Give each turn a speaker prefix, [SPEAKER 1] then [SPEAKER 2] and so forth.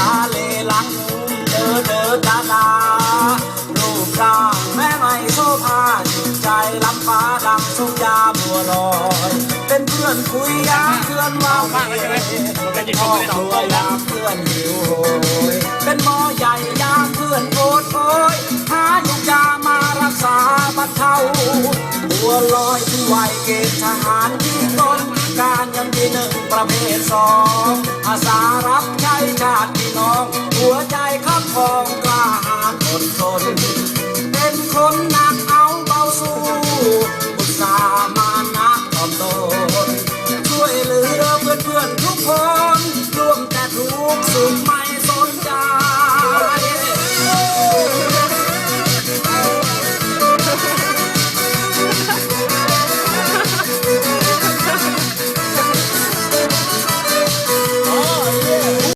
[SPEAKER 1] ตาเลลังมุมเจอเจอตาตารูปร่างแม่ไม่โซภาจิตใจลำฟ้าดังสุยาบัวลอย เป็นเพื่อนคุยยาเพื่อนเมาเมเป็นพ่อรวยามเพื่อนหิวโหยเป็นหมอใหญ่ยาเพื่อนโกรธโอยหายุกยามารักษาบรรเทาบัวลอยที่ยเกณทหารต้นการยังที่หนึ่งประเภทสองอาสารับใช้ชาติ องกล้าหาญอดทนเป็นคน